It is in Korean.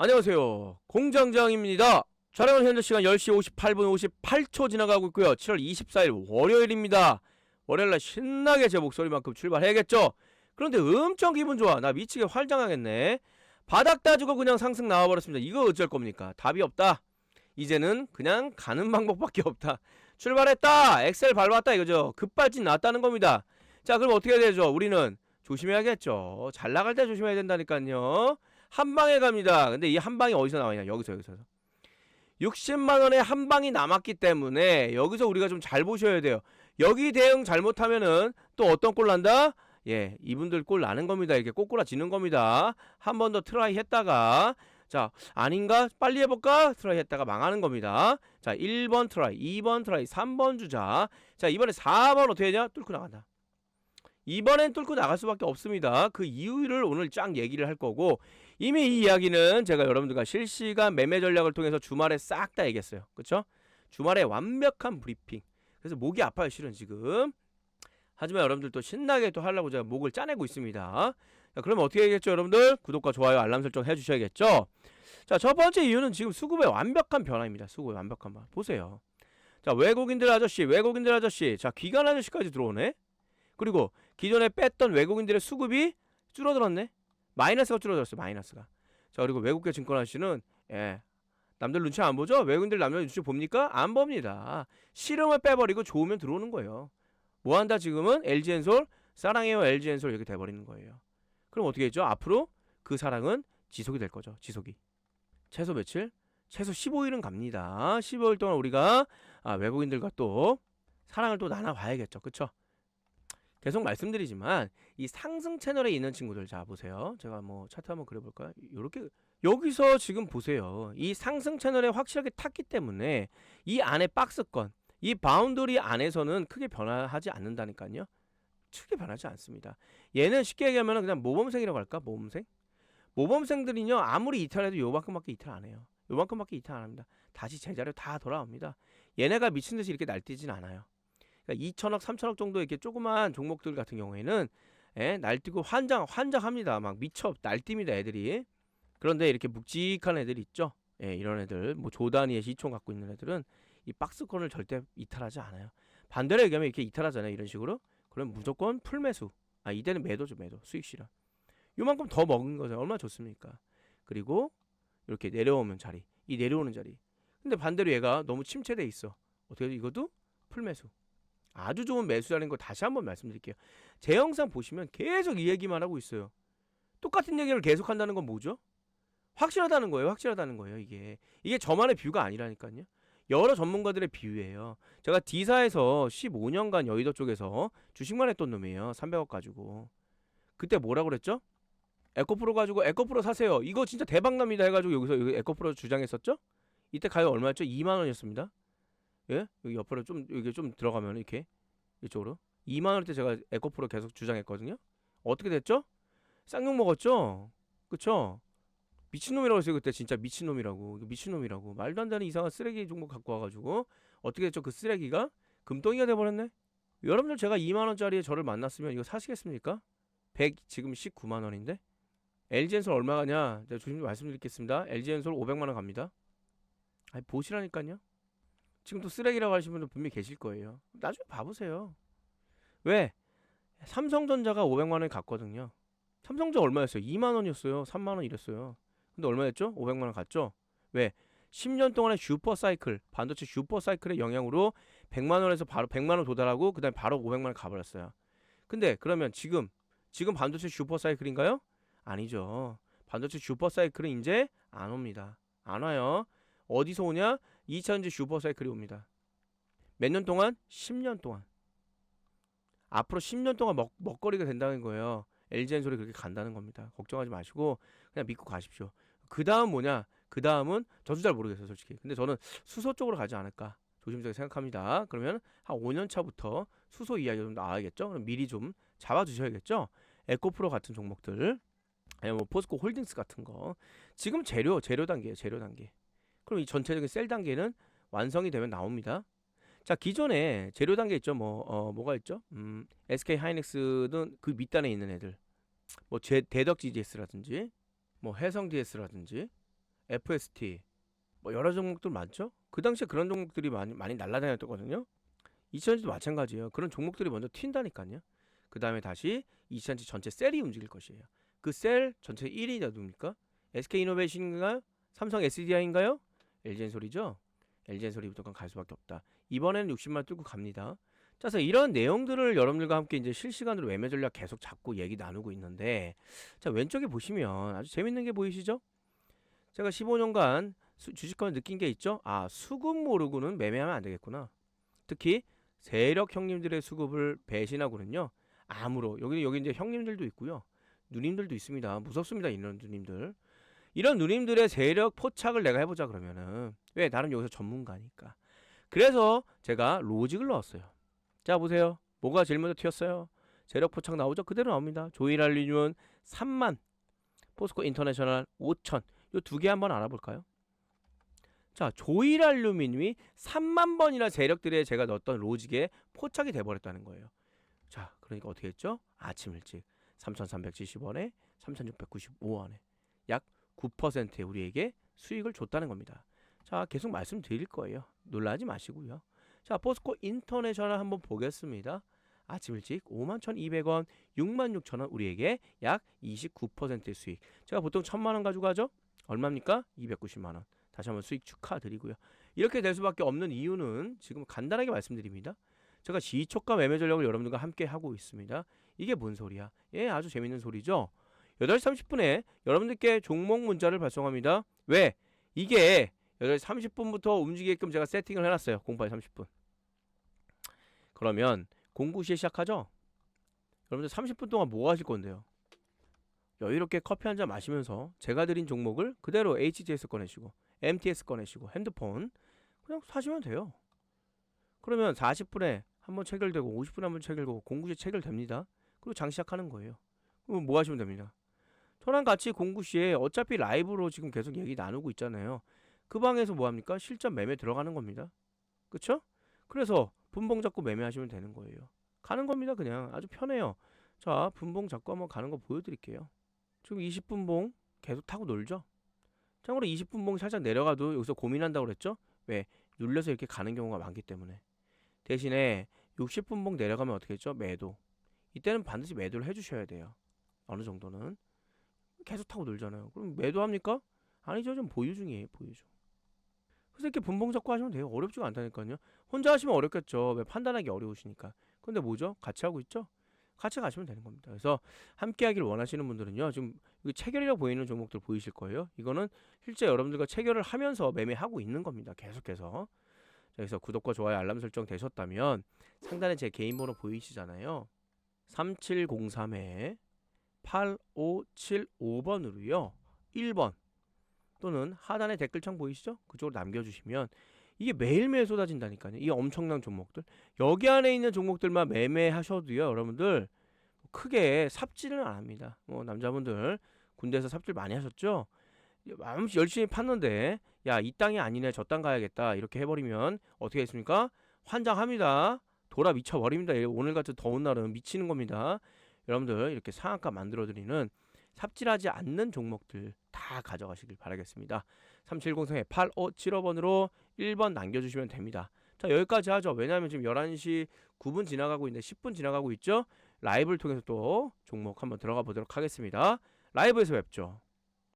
안녕하세요. 공장장입니다. 촬영은 현재 시간 10시 58분 58초 지나가고 있고요. 7월 24일 월요일입니다. 월요일날 신나게 제 목소리만큼 출발해야겠죠? 그런데 엄청 기분 좋아. 나 미치게 활장하겠네. 바닥 따주고 그냥 상승 나와버렸습니다. 이거 어쩔 겁니까? 답이 없다. 이제는 그냥 가는 방법밖에 없다. 출발했다. 엑셀 밟았다 이거죠. 급발진 났다는 겁니다. 자 그럼 어떻게 해야 되죠? 우리는 조심해야겠죠. 잘 나갈 때 조심해야 된다니까요. 한 방에 갑니다. 근데 이 한 방이 어디서 나와냐? 여기서 여기서. 60만 원에 한 방이 남았기 때문에 여기서 우리가 좀 잘 보셔야 돼요. 여기 대응 잘못하면은 또 어떤 꼴 난다? 예, 이분들 꼴 나는 겁니다. 이렇게 꼬꾸라지는 겁니다. 한 번 더 트라이 했다가 자, 아닌가? 빨리 해볼까? 트라이 했다가 망하는 겁니다. 자, 1번 트라이, 2번 트라이, 3번 주자. 자, 이번에 4번 어떻게 되냐? 뚫고 나간다. 이번엔 뚫고 나갈 수밖에 없습니다. 그 이유를 오늘 쫙 얘기를 할 거고 이미 이 이야기는 제가 여러분들과 실시간 매매 전략을 통해서 주말에 싹 다 얘기했어요. 그쵸? 주말에 완벽한 브리핑. 그래서 목이 아파요, 실은 지금. 하지만 여러분들 또 신나게 또 하려고 제가 목을 짜내고 있습니다. 자, 그러면 어떻게 해야겠죠, 여러분들? 구독과 좋아요, 알람 설정 해주셔야겠죠? 자, 첫 번째 이유는 지금 수급의 완벽한 변화입니다. 수급의 완벽한 변화. 보세요. 자, 외국인들 아저씨, 외국인들 아저씨. 자, 기관 아저씨까지 들어오네? 그리고 기존에 뺐던 외국인들의 수급이 줄어들었네? 마이너스가 줄어들었어요, 마이너스가. 자, 그리고 외국계 증권 아저씨는, 예. 남들 눈치 안 보죠? 외국인들 남들 눈치 봅니까? 안 봅니다. 실험을 빼버리고 좋으면 들어오는 거예요. 뭐 한다 지금은? LG엔솔? 사랑해요 LG엔솔 이렇게 돼버리는 거예요. 그럼 어떻게 했죠? 앞으로 그 사랑은 지속이 될 거죠. 지속이. 최소 며칠? 최소 15일은 갑니다. 15일 동안 우리가 아, 외국인들과 또 사랑을 또 나눠봐야겠죠. 그쵸? 계속 말씀드리지만 이 상승 채널에 있는 친구들 자 보세요. 제가 뭐 차트 한번 그려볼까요? 요렇게 여기서 지금 보세요. 이 상승 채널에 확실하게 탔기 때문에 이 안에 박스권, 이 바운더리 안에서는 크게 변화하지 않는다니까요. 크게 변하지 않습니다. 얘는 쉽게 얘기하면 그냥 모범생이라고 할까? 모범생? 모범생들이요 아무리 이탈해도 요만큼밖에 이탈 안 해요. 요만큼밖에 이탈 안 합니다. 다시 제자리로 다 돌아옵니다. 얘네가 미친 듯이 이렇게 날뛰진 않아요. 그러니까 2천억, 3천억 정도 이렇게 조그만 종목들 같은 경우에는 예, 날뛰고 환장, 환장합니다. 막 미쳐 날뜁니다, 애들이. 그런데 이렇게 묵직한 애들이 있죠. 예, 이런 애들, 뭐 조단위의 시총 갖고 있는 애들은 이 박스권을 절대 이탈하지 않아요. 반대로 얘기하면 이렇게 이탈하잖아요, 이런 식으로. 그럼 무조건 풀매수. 아, 이때는 매도죠, 매도. 수익 실현. 요만큼 더 먹은 거죠. 얼마나 좋습니까? 그리고 이렇게 내려오면 자리. 이 내려오는 자리. 근데 반대로 얘가 너무 침체돼 있어. 어떻게 이것도 풀매수. 아주 좋은 매수라는 거 다시 한번 말씀드릴게요. 제 영상 보시면 계속 이 얘기만 하고 있어요. 똑같은 얘기를 계속 한다는 건 뭐죠? 확실하다는 거예요. 확실하다는 거예요. 이게 이게 저만의 뷰가 아니라니까요. 여러 전문가들의 비유예요. 제가 D사에서 15년간 여의도 쪽에서 주식만 했던 놈이에요. 300억 가지고. 그때 뭐라 그랬죠? 에코프로 가지고 에코프로 사세요. 이거 진짜 대박납니다 해가지고 여기서 여기 에코프로 주장했었죠? 이때 가격 얼마였죠? 2만 원이었습니다. 예? 여기 옆으로 좀 이게 좀 들어가면 이렇게 이쪽으로 2만 원대 제가 에코프로 계속 주장했거든요. 어떻게 됐죠? 쌍욕 먹었죠. 그쵸? 미친놈이라고 했어요 그때 진짜 미친놈이라고 미친놈이라고 말도 안 되는 이상한 쓰레기 종목 갖고 와가지고 어떻게 됐죠 그 쓰레기가 금덩이가 돼버렸네 여러분들 제가 2만원짜리에 저를 만났으면 이거 사시겠습니까? 100 지금 19만 원인데 LG엔솔 얼마 가냐 제가 조심히 말씀드리겠습니다 LG엔솔 500만 원 갑니다 아니 보시라니까요 지금 또 쓰레기라고 하시는 분들 분명히 계실 거예요 나중에 봐보세요 왜? 삼성전자가 500만 원에 갔거든요 삼성전자 얼마였어요? 2만 원이었어요 3만 원 이랬어요 근데 얼마였죠? 500만 원 갔죠? 왜? 10년 동안의 슈퍼 사이클, 반도체 슈퍼 사이클의 영향으로 100만 원에서 바로 100만 원 도달하고 그다음에 바로 500만 원 가버렸어요. 근데 그러면 지금 지금 반도체 슈퍼 사이클인가요? 아니죠. 반도체 슈퍼 사이클은 이제 안 옵니다. 안 와요. 어디서 오냐? 2차전지 슈퍼 사이클이 옵니다. 몇 년 동안? 10년 동안. 앞으로 10년 동안 먹, 먹거리가 된다는 거예요. LG엔 소리 그렇게 간다는 겁니다. 걱정하지 마시고 그냥 믿고 가십시오. 그 다음 뭐냐? 그 다음은 저도 잘 모르겠어요, 솔직히. 근데 저는 수소 쪽으로 가지 않을까 조심스럽게 생각합니다. 그러면 한 5년 차부터 수소 이야기가 좀 나와야겠죠? 그럼 미리 좀 잡아주셔야겠죠? 에코프로 같은 종목들, 아니면 뭐 포스코 홀딩스 같은 거. 지금 재료, 재료 단계예요, 재료 단계. 그럼 이 전체적인 셀 단계는 완성이 되면 나옵니다. 자, 기존에 재료 단계 있죠. 뭐, 어, 뭐가 있죠? 음, SK 하이닉스는 그 밑단에 있는 애들. 뭐, 제, 대덕 GDS라든지, 뭐, 해성 DS라든지, FST 뭐 여러 종목들 많죠? 그 당시에 그런 종목들이 많이 많이 날라다녔거든요. 2000년도 마찬가지예요. 그런 종목들이 먼저 튄다니까요. 그 다음에 다시 2000년 전체 셀이 움직일 것이에요. 그 셀 전체 1위가 누굽니까? SK이노베이션인가요? 삼성 SDI인가요? LG엔솔이죠. LG엔솔이부터 갈 수밖에 없다. 이번에는 60만 뚫고 갑니다. 자, 그래서 이런 내용들을 여러분들과 함께 이제 실시간으로 매매 전략 계속 잡고 얘기 나누고 있는데, 자 왼쪽에 보시면 아주 재밌는 게 보이시죠? 제가 15년간 주식하면 느낀 게 있죠. 아 수급 모르고는 매매하면 안 되겠구나. 특히 세력 형님들의 수급을 배신하고는요. 암으로 여기 여기 이제 형님들도 있고요. 누님들도 있습니다. 무섭습니다. 이런 누님들. 이런 누님들의 세력 포착을 내가 해보자 그러면은 왜 나는 여기서 전문가니까. 그래서 제가 로직을 넣었어요. 자 보세요. 뭐가 제일 먼저 튀었어요? 세력 포착 나오죠? 그대로 나옵니다. 조이랄리님은 3만, 포스코 인터내셔널 5천. 요 두 개 한번 알아볼까요? 자, 조이랄루미늄이 3만 번이나 세력들에 제가 넣었던 로직에 포착이 돼버렸다는 거예요. 자, 그러니까 어떻게 했죠? 아침 일찍 3,370원에 3,695원에 약 9%의 우리에게 수익을 줬다는 겁니다. 자, 계속 말씀드릴 거예요. 놀라지 마시고요. 자, 포스코 인터내셔널 한번 보겠습니다. 아침 일찍 51,200원, 66,000원 우리에게 약 29%의 수익. 제가 보통 1,000만 원 가지고 가죠? 얼마입니까? 290만 원. 다시 한번 수익 축하드리고요. 이렇게 될 수밖에 없는 이유는 지금 간단하게 말씀드립니다. 제가 지초가 매매 전략을 여러분들과 함께 하고 있습니다. 이게 뭔 소리야? 예, 아주 재밌는 소리죠. 8시 30분에 여러분들께 종목 문자를 발송합니다. 왜? 이게 8시 30분부터 움직이게끔 제가 세팅을 해놨어요. 08 30분. 그러면 09시에 시작하죠? 여러분들 30분 동안 뭐 하실 건데요? 여유롭게 커피 한 잔 마시면서 제가 드린 종목을 그대로 HGS 꺼내시고 MTS 꺼내시고 핸드폰 그냥 사시면 돼요. 그러면 40분에 한 번 체결되고 50분에 한 번 체결되고 09시에 체결됩니다. 그리고 장 시작하는 거예요. 그럼 뭐 하시면 됩니다. 저랑 같이 09시에 어차피 라이브로 지금 계속 얘기 나누고 있잖아요. 그 방에서 뭐 합니까? 실전 매매 들어가는 겁니다. 그쵸? 그래서 분봉 잡고 매매하시면 되는 거예요. 가는 겁니다. 그냥 아주 편해요. 자, 분봉 잡고 한번 가는 거 보여드릴게요. 지금 20분봉 계속 타고 놀죠. 참고로 20분봉 살짝 내려가도 여기서 고민한다고 그랬죠. 왜? 눌려서 이렇게 가는 경우가 많기 때문에. 대신에 60분봉 내려가면 어떻게 했죠? 매도. 이때는 반드시 매도를 해주셔야 돼요. 어느 정도는. 계속 타고 놀잖아요. 그럼 매도합니까? 아니죠. 좀 보유 중이에요. 보유 중. 그래서 이렇게 분봉 잡고 하시면 돼요. 어렵지가 않다니까요. 혼자 하시면 어렵겠죠. 왜 판단하기 어려우시니까. 근데 뭐죠? 같이 하고 있죠? 같이 가시면 되는 겁니다. 그래서 함께 하길 원하시는 분들은요. 지금 여기 체결이라고 보이는 종목들 보이실 거예요. 이거는 실제 여러분들과 체결을 하면서 매매하고 있는 겁니다. 계속해서. 자, 그래서 구독과 좋아요, 알람 설정 되셨다면 상단에 제 개인 번호 보이시잖아요. 3703에 8575번으로요. 1번 또는 하단에 댓글창 보이시죠? 그쪽으로 남겨주시면 이게 매일매일 쏟아진다니까요. 이 엄청난 종목들. 여기 안에 있는 종목들만 매매하셔도요, 여러분들 크게 삽질은 안 합니다. 뭐 남자분들 군대에서 삽질 많이 하셨죠? 마음 열심히 팠는데 야 이 땅이 아니네 저 땅 가야겠다 이렇게 해버리면 어떻게 했습니까? 환장합니다. 돌아 미쳐 버립니다. 오늘 같은 더운 날은 미치는 겁니다. 여러분들 이렇게 상한가 만들어드리는 삽질하지 않는 종목들 다 가져가시길 바라겠습니다. 3703에 8575번으로 1번 남겨주시면 됩니다. 자 여기까지 하죠. 왜냐하면 지금 11시 9분 지나가고 있는데 10분 지나가고 있죠. 라이브를 통해서 또 종목 한번 들어가 보도록 하겠습니다. 라이브에서 뵙죠.